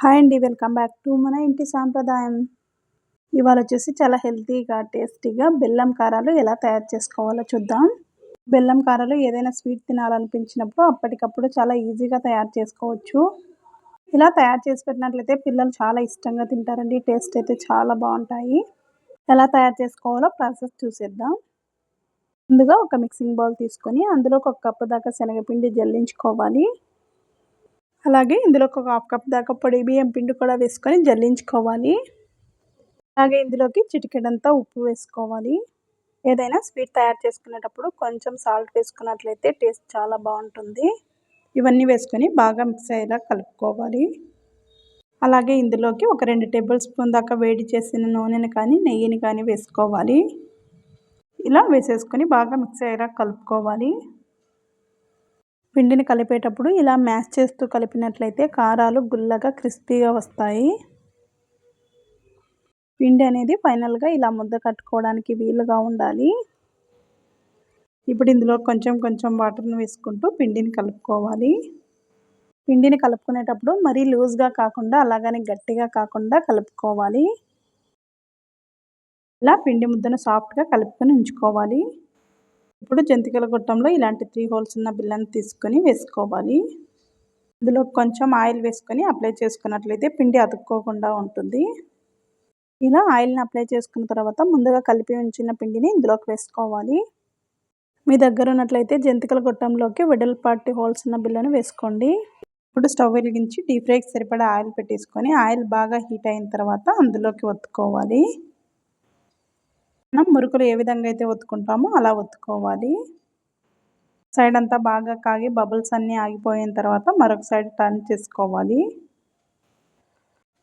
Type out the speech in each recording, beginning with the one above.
Hi అండి welcome back to మన ఇంటి సాంప్రదాయం. ఇవాళ వచ్చేసి చాలా హెల్తీగా టేస్టీగా బెల్లం కారాలు ఎలా తయారు చేసుకోవాలో చూద్దాం. బెల్లం కారాలు ఏదైనా స్వీట్ తినాలనిపించినప్పుడు అప్పటికప్పుడు చాలా ఈజీగా తయారు చేసుకోవచ్చు. ఇలా తయారు చేసి పెట్టినట్లయితే పిల్లలు చాలా ఇష్టంగా తింటారండి టేస్ట్ అయితే చాలా బాగుంటాయి. ఎలా తయారు చేసుకోవాలో ప్రాసెస్ చూసేద్దాం. ముందుగా ఒక మిక్సింగ్ బౌల్ తీసుకొని అందులో ఒక కప్పు దాకా శనగపిండి జల్లించుకోవాలి. అలాగే ఇందులో ఒక హాఫ్ కప్ దాకా పొడి బియ్యం పిండి కూడా వేసుకొని జల్లించుకోవాలి. అలాగే ఇందులోకి చిటికెడంతా ఉప్పు వేసుకోవాలి. ఏదైనా స్వీట్ తయారు చేసుకునేటప్పుడు కొంచెం సాల్ట్ వేసుకున్నట్లయితే టేస్ట్ చాలా బాగుంటుంది. ఇవన్నీ వేసుకొని బాగా మిక్స్ అయ్యేలా కలుపుకోవాలి. అలాగే ఇందులోకి ఒక రెండు టేబుల్ స్పూన్ దాకా వేడి చేసిన నూనెని కానీ నెయ్యిని కానీ వేసుకోవాలి. ఇలా వేసేసుకొని బాగా మిక్స్ అయ్యేలా కలుపుకోవాలి. పిండిని కలిపేటప్పుడు ఇలా మ్యాష్ చేస్తూ కలిపినట్లయితే కారాలు గుల్లగా క్రిస్పీగా వస్తాయి. పిండి అనేది ఫైనల్గా ఇలా ముద్ద కట్టుకోవడానికి వీలుగా ఉండాలి. ఇప్పుడు ఇందులో కొంచెం కొంచెం వాటర్ని వేసుకుంటూ పిండిని కలుపుకోవాలి. పిండిని కలుపుకునేటప్పుడు మరీ లూజ్గా కాకుండా అలాగని గట్టిగా కాకుండా కలుపుకోవాలి. ఇలా పిండి ముద్దను సాఫ్ట్గా కలుపుకొని ఉంచుకోవాలి. ఇప్పుడు జంతికల గొట్టంలో ఇలాంటి త్రీ హోల్స్ ఉన్న బిల్లని తీసుకొని వేసుకోవాలి. ఇందులో కొంచెం ఆయిల్ వేసుకొని అప్లై చేసుకున్నట్లయితే పిండి అతుక్కోకుండా ఉంటుంది. ఇలా ఆయిల్ని అప్లై చేసుకున్న తర్వాత ముందుగా కలిపి ఉంచిన పిండిని ఇందులోకి వేసుకోవాలి. మీ దగ్గర ఉన్నట్లయితే జంతికల గుట్టంలోకి వెడల్పాటి హోల్స్ ఉన్న బిల్లను వేసుకోండి. ఇప్పుడు స్టవ్ వెలిగించి డీప్ ఫ్రైకి సరిపడా ఆయిల్ పెట్టేసుకొని ఆయిల్ బాగా హీట్ అయిన తర్వాత అందులోకి ఒత్తుకోవాలి. మనం మురుకులు ఏ విధంగా అయితే ఒత్తుకుంటామో అలా ఒత్తుకోవాలి. సైడ్ అంతా బాగా కాగి బబుల్స్ అన్నీ ఆగిపోయిన తర్వాత మరొక సైడ్ టర్న్ చేసుకోవాలి.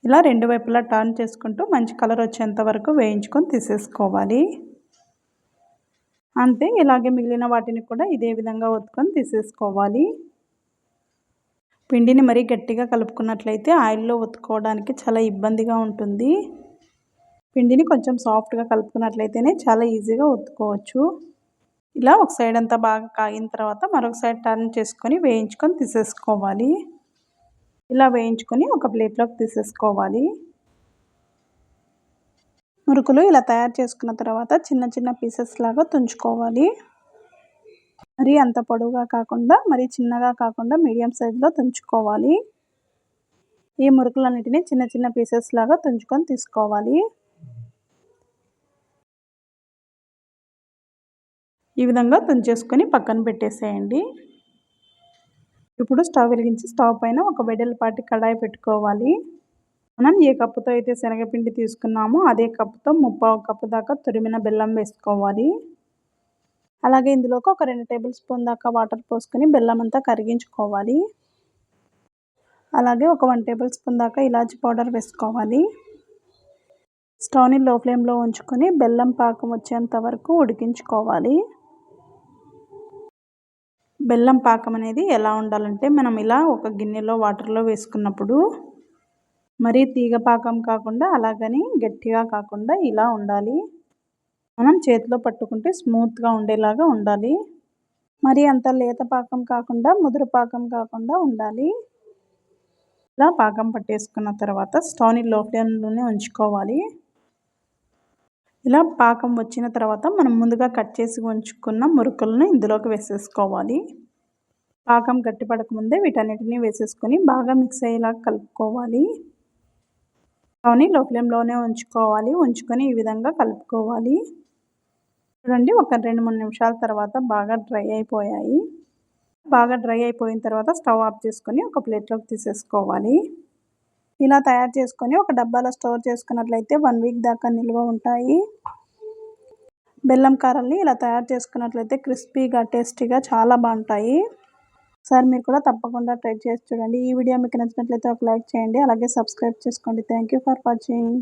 ఇలా రెండు వైపులా టర్న్ చేసుకుంటూ మంచి కలర్ వచ్చేంత వరకు వేయించుకొని తీసేసుకోవాలి. అంతే ఇలాగే మిగిలిన వాటిని కూడా ఇదే విధంగా ఒత్తుకొని తీసేసుకోవాలి. పిండిని మరీ గట్టిగా కలుపుకున్నట్లయితే ఆయిల్లో ఒత్తుకోవడానికి చాలా ఇబ్బందిగా ఉంటుంది. పిండిని కొంచెం సాఫ్ట్గా కలుపుకున్నట్లయితేనే చాలా ఈజీగా ఒత్తుకోవచ్చు. ఇలా ఒక సైడ్ అంతా బాగా కాగిన తర్వాత మరొక సైడ్ టర్న్ చేసుకొని వేయించుకొని తీసేసుకోవాలి. ఇలా వేయించుకొని ఒక ప్లేట్లోకి తీసేసుకోవాలి. మురుకులు ఇలా తయారు చేసుకున్న తర్వాత చిన్న చిన్న పీసెస్ లాగా తుంచుకోవాలి. మరి అంత పొడవుగా కాకుండా మరి చిన్నగా కాకుండా మీడియం సైజులో తుంచుకోవాలి. ఈ మురుకులన్నిటిని చిన్న చిన్న పీసెస్ లాగా తుంచుకొని తీసుకోవాలి. ఈ విధంగా తుంచేసుకొని పక్కన పెట్టేసేయండి. ఇప్పుడు స్టవ్ వెలిగించి స్టవ్ పైన ఒక వెడల్పాటి కడాయి పెట్టుకోవాలి. మనం ఏ కప్పుతో అయితే శనగపిండి తీసుకున్నామో అదే కప్పుతో ముప్పావు కప్పు దాకా తురిమిన బెల్లం వేసుకోవాలి. అలాగే ఇందులోకి ఒక రెండు టేబుల్ స్పూన్ దాకా వాటర్ పోసుకొని బెల్లం అంతా కరిగించుకోవాలి. అలాగే ఒక వన్ టేబుల్ స్పూన్ దాకా ఇలాచి పౌడర్ వేసుకోవాలి. స్టవ్ని లో ఫ్లేమ్లో ఉంచుకొని బెల్లం పాకం వచ్చేంత వరకు ఉడికించుకోవాలి. బెల్లం పాకం అనేది ఎలా ఉండాలంటే మనం ఇలా ఒక గిన్నెలో వాటర్లో వేసుకున్నప్పుడు మరీ తీగ పాకం కాకుండా అలాగని గట్టిగా కాకుండా ఇలా ఉండాలి. మనం చేతిలో పట్టుకుంటే స్మూత్గా ఉండేలాగా ఉండాలి. మరి అంత లేత పాకం కాకుండా ముదురు పాకం కాకుండా ఉండాలి. ఇలా పాకం పట్టేసుకున్న తర్వాత స్టవ్ని లో ఫ్లేమ్లోనే ఉంచుకోవాలి. ఇలా పాకం వచ్చిన తర్వాత మనం ముందుగా కట్ చేసి ఉంచుకున్న మురుకులను ఇందులోకి వేసేసుకోవాలి. పాకం గట్టిపడకముందే వీటన్నిటిని వేసేసుకొని బాగా మిక్స్ అయ్యేలా కలుపుకోవాలి. స్టవ్ని లో ఫ్లేమ్లోనే ఉంచుకోవాలి. ఉంచుకొని ఈ విధంగా కలుపుకోవాలి. చూడండి ఒక రెండు మూడు నిమిషాల తర్వాత బాగా డ్రై అయిపోయాయి. బాగా డ్రై అయిపోయిన తర్వాత స్టవ్ ఆఫ్ చేసుకొని ఒక ప్లేట్లోకి తీసేసుకోవాలి. ఇలా తయారు చేసుకొని ఒక డబ్బాలో స్టోర్ చేసుకున్నట్లయితే వన్ వీక్ దాకా నిల్వ ఉంటాయి. బెల్లం కారల్ని ఇలా తయారు చేసుకున్నట్లయితే క్రిస్పీగా టేస్టీగా చాలా బాగుంటాయి. సార్ మీరు కూడా తప్పకుండా ట్రై చేసి చూడండి. ఈ వీడియో మీకు నచ్చినట్లయితే ఒక లైక్ చేయండి. అలాగే సబ్స్క్రైబ్ చేసుకోండి. Thank for watching.